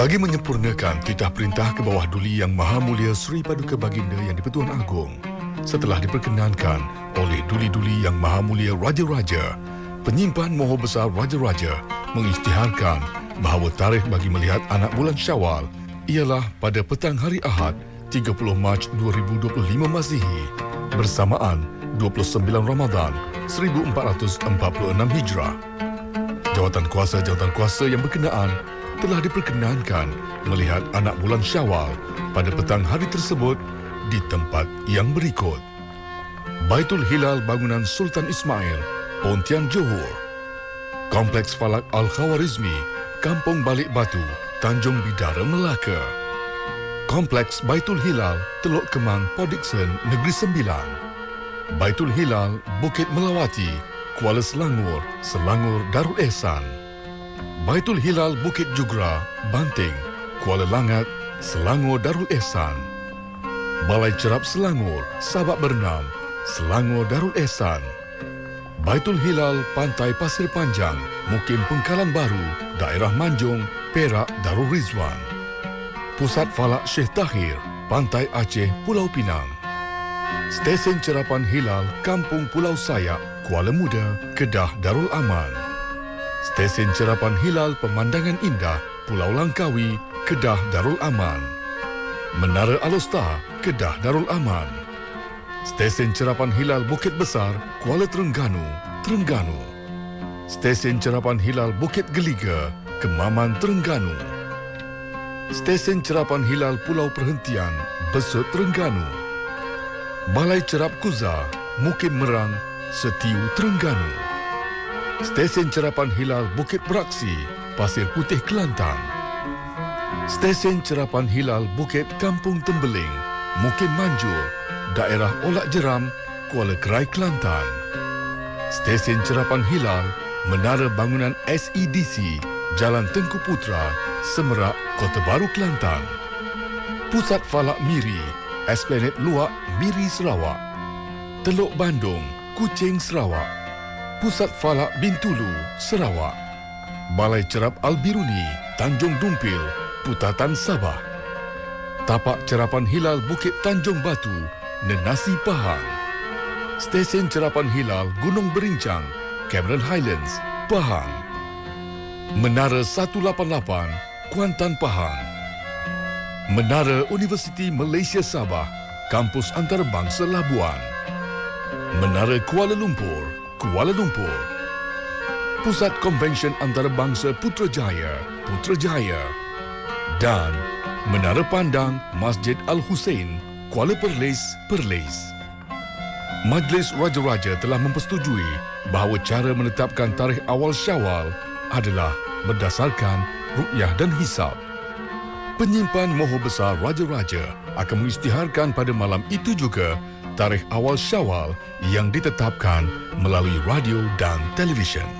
Bagi menyempurnakan titah perintah ke bawah duli yang Maha Mulia Sri Paduka Baginda yang di-Pertuan Agong, setelah diperkenankan oleh duli-duli yang Maha Mulia Raja-Raja, penyimpan Moho Besar Raja-Raja mengisytiharkan bahawa tarikh bagi melihat anak bulan Syawal ialah pada petang hari Ahad 30 Mac 2025 Masihi bersamaan 29 Ramadan 1446 Hijrah. Jawatan kuasa-jawatan kuasa yang berkenaan telah diperkenankan melihat anak bulan Syawal pada petang hari tersebut di tempat yang berikut. Baitul Hilal bangunan Sultan Ismail, Pontian Johor. Kompleks Falak Al-Khawarizmi, Kampung Balik Batu, Tanjung Bidara, Melaka. Kompleks Baitul Hilal, Teluk Kemang, Podikson, Negeri Sembilan. Baitul Hilal, Bukit Melawati, Kuala Selangor, Selangor Darul Ehsan. Baitul Hilal Bukit Jugra, Banting, Kuala Langat, Selangor Darul Ehsan. Balai Cerap Selangor, Sabak Bernam, Selangor Darul Ehsan. Baitul Hilal Pantai Pasir Panjang, Mukim Pengkalan Baru, Daerah Manjung, Perak Darul Rizwan. Pusat Falak Syekh Tahir, Pantai Aceh, Pulau Pinang. Stesen Cerapan Hilal, Kampung Pulau Sayak, Kuala Muda, Kedah Darul Aman. Stesen Cerapan Hilal Pemandangan Indah, Pulau Langkawi, Kedah Darul Aman. Menara Alostar, Kedah Darul Aman. Stesen Cerapan Hilal Bukit Besar, Kuala Terengganu, Terengganu. Stesen Cerapan Hilal Bukit Geliga, Kemaman, Terengganu. Stesen Cerapan Hilal Pulau Perhentian, Besut, Terengganu. Balai Cerap Kuza, Mukim Merang, Setiu, Terengganu. Stesen Cerapan Hilal Bukit Beraksi, Pasir Putih Kelantan. Stesen Cerapan Hilal Bukit Kampung Tembeling, Mukim Manjur, Daerah Olak Jeram, Kuala Kerai Kelantan. Stesen Cerapan Hilal, Menara Bangunan SEDC, Jalan Tengku Putra, Semerak, Kota Baru Kelantan. Pusat Falak Miri, Esplanade Luak, Miri Sarawak. Teluk Bandung, Kuching Sarawak. Pusat Falak Bintulu, Sarawak. Balai Cerap Albiruni, Tanjung Dumpil, Putatan Sabah. Tapak Cerapan Hilal Bukit Tanjung Batu, Nenasi Pahang. Stesen Cerapan Hilal Gunung Berincang, Cameron Highlands, Pahang. Menara 188, Kuantan Pahang. Menara Universiti Malaysia Sabah, Kampus Antarabangsa Labuan. Menara Kuala Lumpur, Kuala Lumpur. Pusat Konvensyen Antarabangsa Putrajaya, Putrajaya. Dan Menara Pandang Masjid Al-Hussein, Kuala Perlis, Perlis. Majlis Raja-Raja telah mempersetujui bahawa cara menetapkan tarikh awal Syawal adalah berdasarkan ru'yah dan hisab. Penyimpan Moho Besar Raja-Raja akan mengisytiharkan pada malam itu juga tarikh awal Syawal yang ditetapkan melalui radio dan televisyen.